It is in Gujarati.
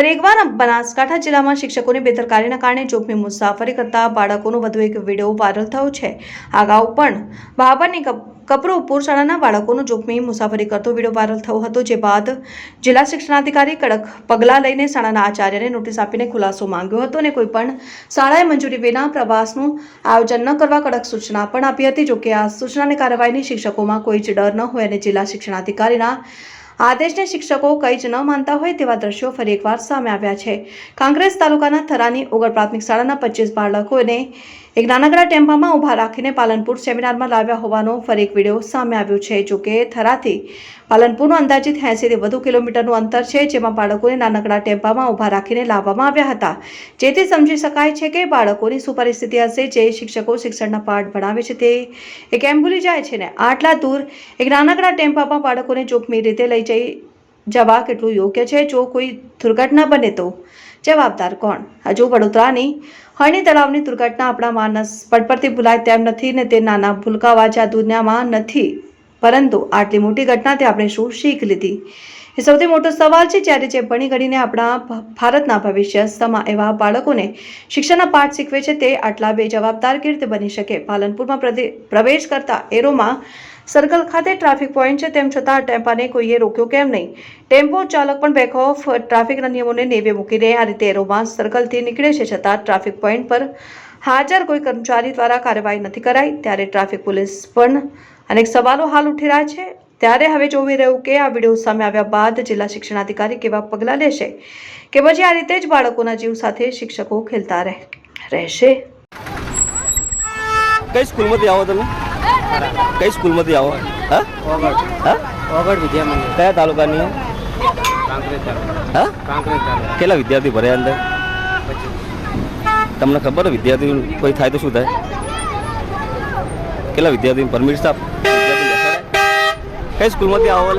ફરી એકવાર બનાસકાંઠા જિલ્લામાં શિક્ષકોની બેદરકારીના કારણે જોખમી મુસાફરી કરતા બાળકોનો વધુ એક વીડિયો વાયરલ થયો છે. અગાઉ પણ કપ- કપરોપુર શાળાના બાળકોનો જોખમી મુસાફરી કરતો વીડિયો વાયરલ થયો હતો, જે બાદ જિલ્લા શિક્ષણાધિકારી કડક પગલાં લઈને શાળાના આચાર્યને નોટિસ આપીને ખુલાસો માંગ્યો હતો અને કોઈપણ શાળાએ મંજૂરી વિના પ્રવાસનું આયોજન ન કરવા કડક સૂચના પણ આપી હતી. જોકે આ સૂચનાની કાર્યવાહીની શિક્ષકોમાં કોઈ જ ડર ન હોય અને જિલ્લા શિક્ષણાધિકારીના આદેશને શિક્ષકો કંઈ જ ન માનતા હોય તેવા દ્રશ્યો ફરી એકવાર સામે આવ્યા છે. કાંગ્રેસ તાલુકાના થરાની ઓગળ પ્રાથમિક શાળાના પચીસ બાળકોને એક નાનકડા ટેમ્પામાં ઊભા રાખીને પાલનપુર સેમિનારમાં લાવ્યા હોવાનો ફરી એક વીડિયો સામે આવ્યો છે. જોકે થરાથી પાલનપુરનું અંદાજિત એંસીથી વધુ કિલોમીટરનું અંતર છે, જેમાં બાળકોને નાનકડા ટેમ્પામાં ઊભા રાખીને લાવવામાં આવ્યા હતા. જેથી સમજી શકાય છે કે બાળકોની શું પરિસ્થિતિ હશે, જે શિક્ષકો શિક્ષણના પાઠ ભણાવે છે તે એ કેમ ભૂલી જાય છે ને. આટલા દૂર એક નાનકડા ટેમ્પામાં બાળકોને જોખમી રીતે લઈ જઈ જવા કેટલું યોગ્ય છે, જો કોઈ દુર્ઘટના બને તો? જવાબદાર કોણ? હજુ વડોદરાની હરણી તળાવની દુર્ઘટના આપણા માનસ પટ પરથી ભૂલાય તેમ નથી ને તે નાના ભૂલકાવાજા દુનિયામાં નથી. પરંતુ આટલી મોટી ઘટનાથી આપણે શું શીખ લીધી? એ સૌથી મોટો સવાલ છે, જ્યારે જે ભણી ગણીને આપણા ભારતના ભવિષ્ય સમા એવા બાળકોને શિક્ષણના પાઠ શીખવે છે, તે આટલા બે જવાબદાર કેવી રીતે બની શકે? પાલનપુરમાં પ્રવેશ કરતા એરોમાં સર્કલ ખાતે ટ્રાફિક પોઈન્ટ છે, તેમ છતાં ટેમ્પાને કોઈએ રોક્યો કેમ નહીં? ટેમ્પો ચાલક પણ બેક ઓફ ટ્રાફિકના નિયમોને નેવે મૂકીને આ રીતે એરોમાં સર્કલથી નીકળે છે, છતાં ટ્રાફિક પોઈન્ટ પર હાજર કોઈ કર્મચારી દ્વારા કાર્યવાહી નથી કરાઈ. ત્યારે ટ્રાફિક પોલીસ પણ અનેક સવાલો હાલ ઉઠી રહ્યા છે. ત્યારે હવે જોવી રહ્યું કે આ વીડિયો સામે આવ્યા બાદ જિલ્લા શિક્ષણાધિકારી કેવા પગલાં લેશે કે પછી આ રીતે જ બાળકોના જીવ સાથે શિક્ષકો ખેલતા રહે, રહેશે? કઈ સ્કૂલમાંથી આવો તમે? કઈ સ્કૂલમાંથી આવો? હા? હા? ઓગળ વિદ્યા મંદિર કયા તાલુકાની? હા? કેટલા વિદ્યાર્થી ભર્યા અંદર? તમને ખબર વિદ્યાર્થી કોઈ થાય તો શું થાય? કેટલા વિદ્યાર્થી પરમિટ સાહેબ કઈ સ્કૂલમાંથી આવો